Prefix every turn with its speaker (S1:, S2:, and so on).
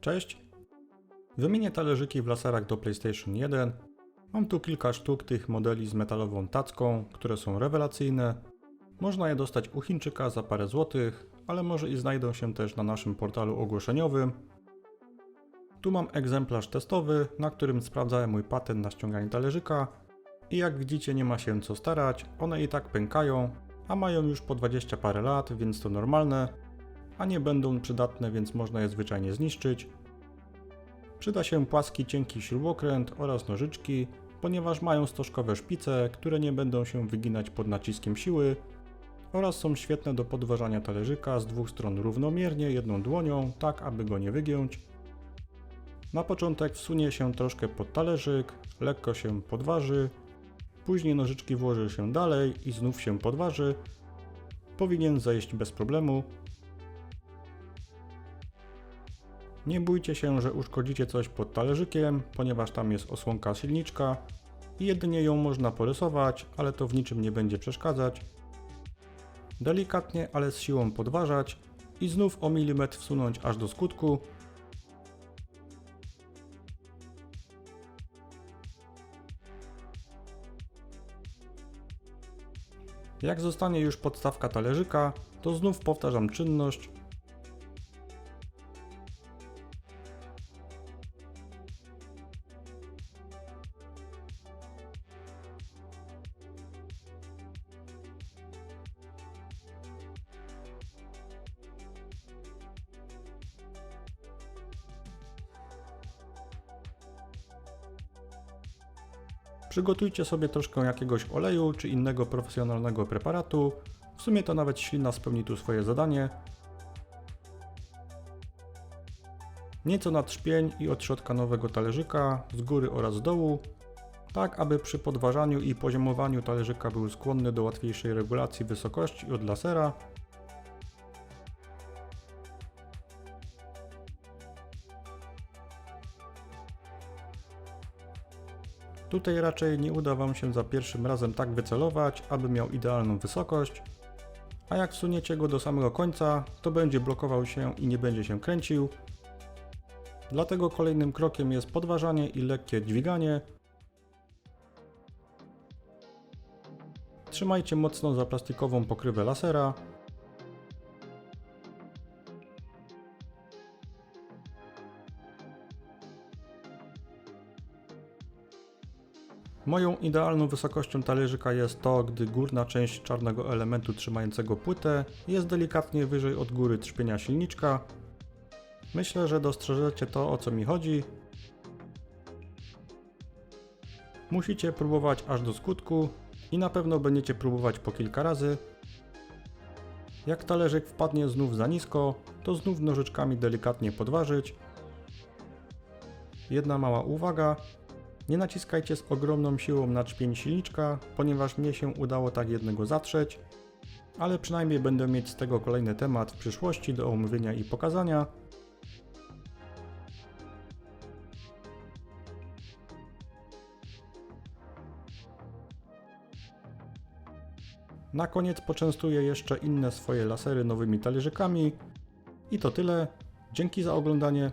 S1: Cześć! Wymienię talerzyki w laserach do PlayStation 1. Mam tu kilka sztuk tych modeli z metalową tacką, które są rewelacyjne. Można je dostać u Chińczyka za parę złotych, ale może i znajdą się też na naszym portalu ogłoszeniowym. Tu mam egzemplarz testowy, na którym sprawdzałem mój patent na ściąganie talerzyka i jak widzicie nie ma się co starać, one i tak pękają, a mają już po 20 parę lat, więc to normalne, a nie będą przydatne, więc można je zwyczajnie zniszczyć. Przyda się płaski, cienki śrubokręt oraz nożyczki, ponieważ mają stożkowe szpice, które nie będą się wyginać pod naciskiem siły oraz są świetne do podważania talerzyka z dwóch stron równomiernie jedną dłonią, tak aby go nie wygiąć. Na początek wsunie się troszkę pod talerzyk, lekko się podważy, później nożyczki włoży się dalej i znów się podważy. Powinien zejść bez problemu. Nie bójcie się, że uszkodzicie coś pod talerzykiem, ponieważ tam jest osłonka silniczka i jedynie ją można porysować, ale to w niczym nie będzie przeszkadzać. Delikatnie, ale z siłą podważać i znów o milimetr wsunąć aż do skutku. Jak zostanie już podstawka talerzyka, to znów powtarzam czynność Przygotujcie sobie troszkę jakiegoś oleju czy innego profesjonalnego preparatu. W sumie to nawet ślina spełni tu swoje zadanie. Nieco nadszpień i od środka nowego talerzyka, z góry oraz z dołu, tak aby przy podważaniu i poziomowaniu talerzyka był skłonny do łatwiejszej regulacji wysokości od lasera. Tutaj raczej nie uda Wam się za pierwszym razem tak wycelować, aby miał idealną wysokość, a jak wsuniecie go do samego końca, to będzie blokował się i nie będzie się kręcił. Dlatego kolejnym krokiem jest podważanie i lekkie dźwiganie. Trzymajcie mocno za plastikową pokrywę lasera, Moją idealną wysokością talerzyka jest to, gdy górna część czarnego elementu trzymającego płytę jest delikatnie wyżej od góry trzpienia silniczka. Myślę, że dostrzeżecie to o co mi chodzi. Musicie próbować aż do skutku i na pewno będziecie próbować po kilka razy. Jak talerzyk wpadnie znów za nisko, to znów nożyczkami delikatnie podważyć. Jedna mała uwaga, nie naciskajcie z ogromną siłą na czpień silniczka, ponieważ mnie się udało tak jednego zatrzeć, ale przynajmniej będę mieć z tego kolejny temat w przyszłości do omówienia i pokazania. Na koniec poczęstuję jeszcze inne swoje lasery nowymi talerzykami. I to tyle. Dzięki za oglądanie.